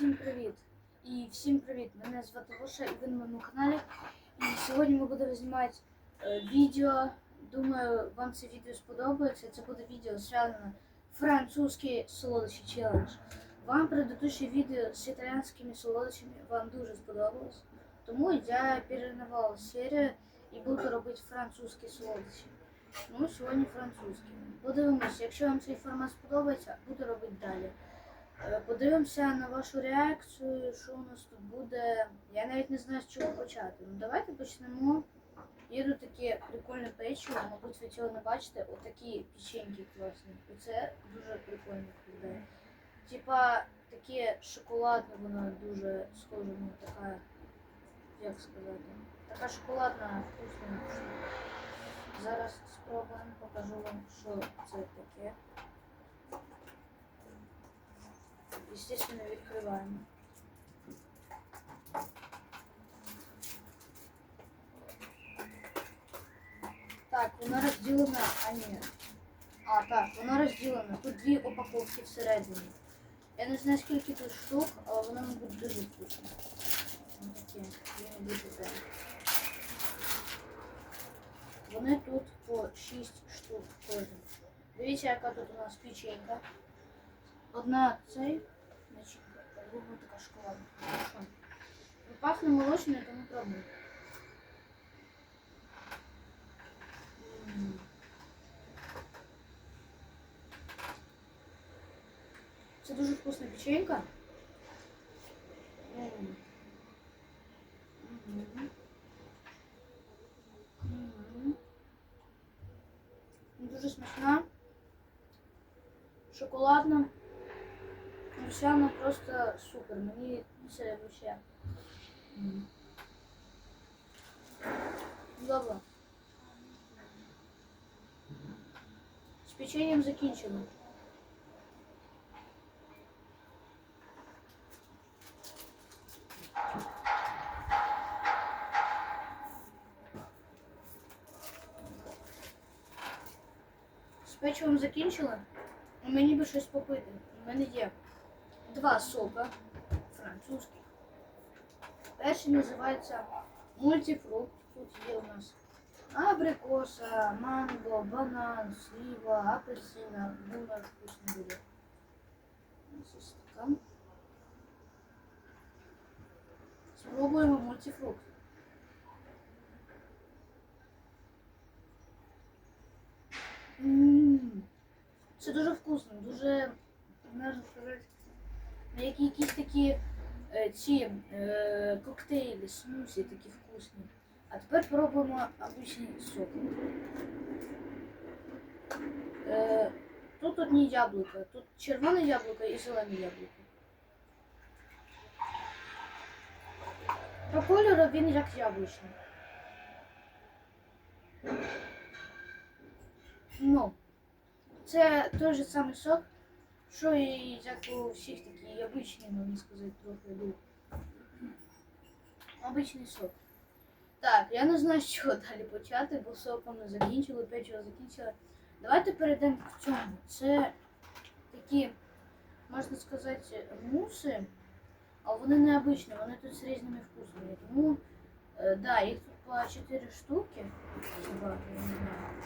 Всім привіт! І всім привіт! Мене звати Гоша і ви на моєму каналі. І сьогодні ми будемо знімати е, відео. Думаю, вам це відео сподобається. Це буде відео зв'язане французький солодощі челендж. Вам предыдущее відео з італійськими солодощами вам дуже сподобалось. Тому я переименував серію і буду робити французькі солодощі. Ну, сьогодні французькі. Подивимося, якщо вам цей формат сподобається, буду робити далі. Е, Подивимося на вашу реакцію, що у нас тут буде. Я навіть не знаю, з чого почати. Ну давайте почнемо. Є тут таке прикольне печиво, мабуть, ви цього не бачите. Отакі печеньки класні. Оце дуже прикольно виглядає. Типа таке шоколадне, воно дуже схоже на така, як сказати, така шоколадна вкусна. Зараз спробуємо, покажу вам, що це таке. Естественно, відкриваємо. Так, воно розділено, а ні. А, так, воно розділено. Тут дві упаковки всередині. Я не знаю, скільки тут штук, але воно мабуть дуже вкусне. Ось таке, він буде таке. Вони тут по 6 штук кожен. Дивіться, яка тут у нас печенька. Одна начинка, а друга така. Ну, Пахне молочною, тому пробуй. М. Це дуже вкусна печенька. Вся просто супер. Мені це вообще. м. Добре. З печеньем закінчено. З печивом закінчила. Мені би щось попити. У мене є два сока французьких. Перший називається мультифрукт. Тут є у нас абрикоса, манго, банан, слива, апельсина. Думаю, вкусно буде. Ось ось така. Спробуємо мультифрукт. Ммм. Це дуже вкусно, дуже, можна сказати, Як якісь такі е, ці е, коктейлі, смусі такі вкусні. А тепер пробуємо обичний сок. Е, тут одні яблука, тут червоне яблуко і зелене яблуко. По кольору він як яблучний. Ну, це той же самий сок, що і як у всіх такий обичний, можна сказати, трохи був. Обичний сок. Так, я не знаю, з чого далі почати, бо соком не закінчили, печиво закінчили. Давайте перейдемо к цьому. Це такі, можна сказати, муси, а вони необичні, вони тут з різними вкусами. Тому, е, да, їх тут по 4 штуки. Хіба, я не знаю.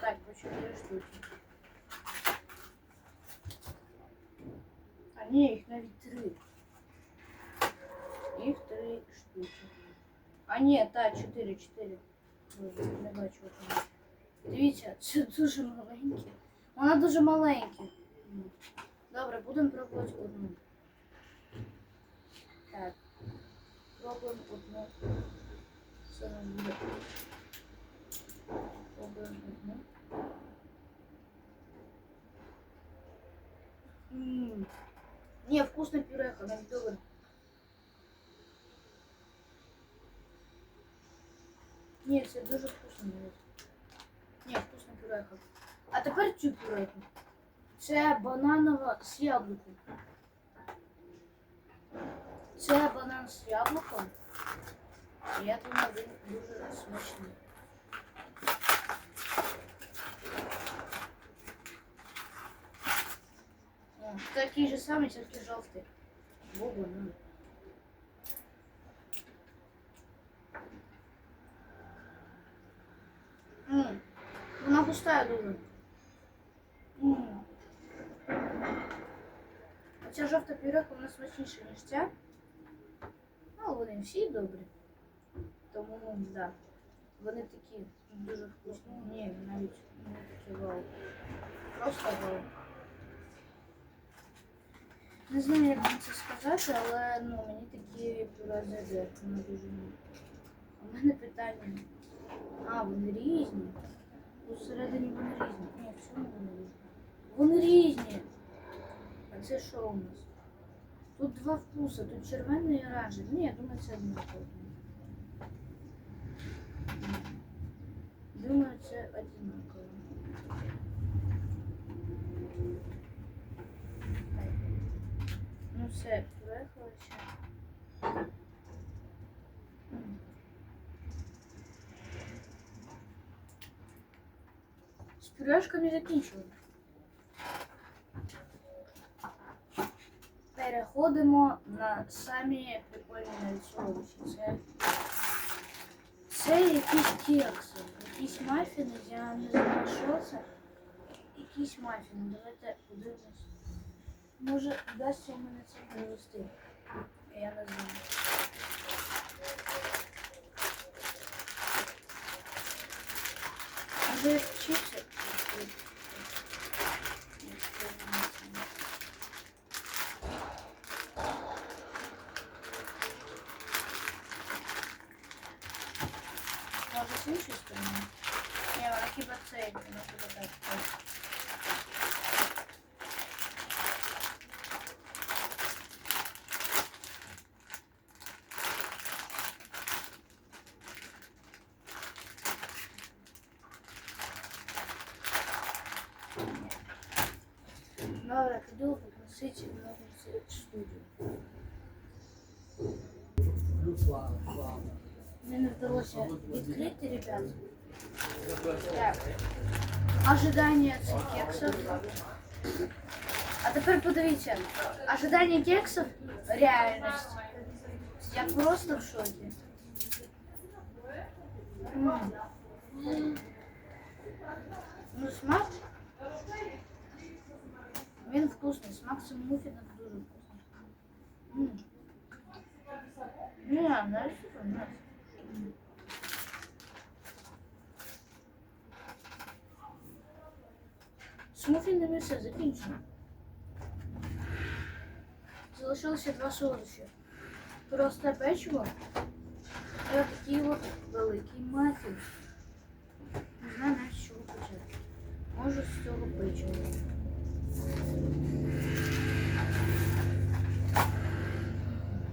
Так, по 4 штуки. А ні, їх навіть 3. Їх 3 штуки. А ні, так, 4, 4. Боже, Не бачу. Дивіться, це дуже маленькі. Вона дуже маленькі. Добре, будемо пробувати одну. Так. Пробуємо одну. Це нам буде. Пробуємо одну. Ммм. Не, вкусная пюреха, навіть добре. Ні, це дуже вкусно навіть. Ні, вкусна пюреха. А тепер цю пюреху. Це бананова з яблуком. Це банан з яблуком. І я думаю, він дуже смачний. О, такий же самий, тільки жовтий. Богу, ну. М, Вона густая дуже. М. Оця жовта пюреха вона смачніша, ніж ця. Ну, вони всі добрі. Тому, ну, да. Вони такі дуже вкусні. Ні, навіть не такі вау. Просто вау. Не знаю, як вам це сказати, але ну, мені такі зайде. Вони дуже. ну. У мене питання. А, вони різні. Усередині вони різні. Ні, в чому вони різні? Вони різні. А це що у нас? Тут два вкуси, тут червоний і оранжевий. Ні, я думаю, це однаково. Думаю, це одинаково. Так. Ну все. М. З пюрешками закінчили. Переходимо на самі прикольні солодощі. Це, це якісь кекси, якісь мафіни, я не знаю, що це. Якісь мафіни. Давайте подивимось. Може, вдасться мене це перевести. Я не знаю. Може, як чіпси? Може, з іншої сторони? Ні, вона хіба це, вона хіба так. Ось. Добре, піду попросити ножниці в студію. Мені не вдалося відкрити, ребят. Так. Ожидання цих кексів. А тепер подивіться. Ожидання кексів реальність. Я просто в шокі. М. Ну, смак. Він вкусний. Смак цього муфіна дуже вкусний. М. Ні, знаєш, що ні. М. З муфінами все закінчено. Залишилося два солодощі. Просто печиво і такий от великий мафін. Не знаю навіть з чого почати. Може з цього печива.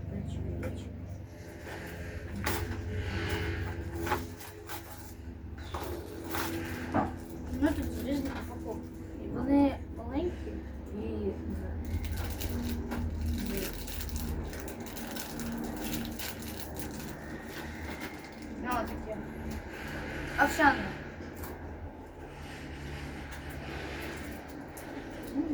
Печиво, печиво. Ну тут з різних упаковок. І вони маленькі і. Ну, таке. Овсяне. М.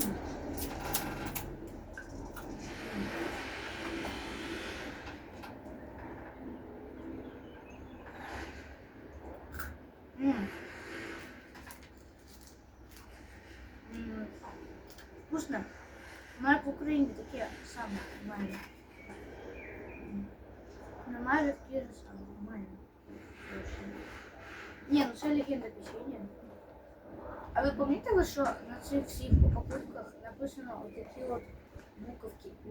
М. М. Вкусно. Навіть в Україні таке саме майже. М. Ну, майже таке Ні, ну це легенда печенья. А ви помітили, що на цих всіх упаковках написано отакі от буковки У?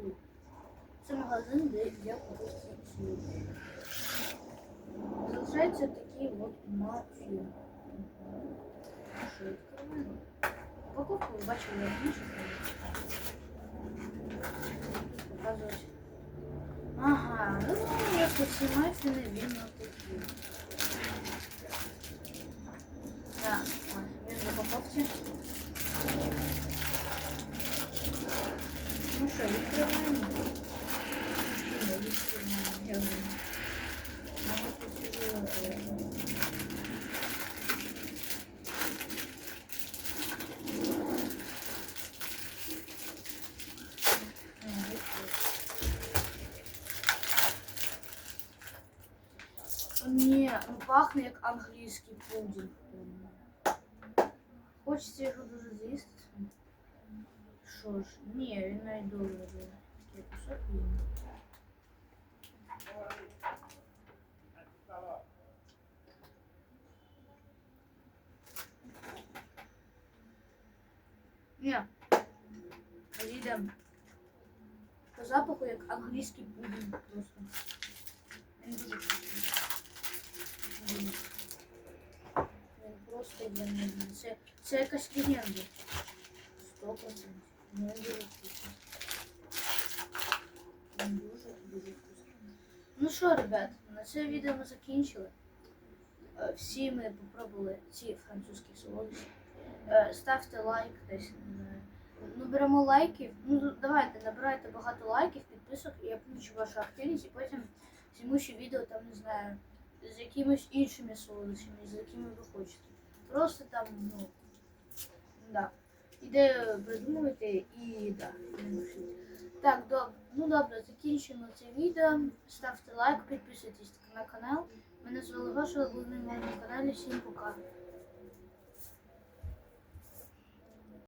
Це магазин, де я купив ці служби. Залишається такі от мафії. Що відкриваємо? Упаковку ви бачили раніше. Показують. Ага, ну ці мафіни, він. Так, пахне як англійський пудінг. Хочеться його дуже з'їсти. Що ж, ні, він навіть добре буде. Такий кусок візьму. Ні. Їдемо. По запаху як англійський пудінг просто. Він дуже вкусний. Він просто ідеальний. Це, це якась легенда. Сто процентів. Ну, дуже вкусний. Він дуже, дуже вкусний. Ну що, ребят, на це відео ми закінчили. Е, Всі ми попробували ці французькі солодощі. Е, Ставте лайк десь. Ну, беремо лайків. Ну, давайте, набирайте багато лайків, підписок, і я помічу вашу активність, і потім зніму ще відео, там, не знаю, з якимись іншими солодощами, з якими ви хочете. Просто там, ну, да. Ідею придумуйте і да. Так, добре. Ну добре, закінчимо це відео. Ставте лайк, підписуйтесь на канал. Мене звали Гоша, ви на моєму каналі. Всім пока.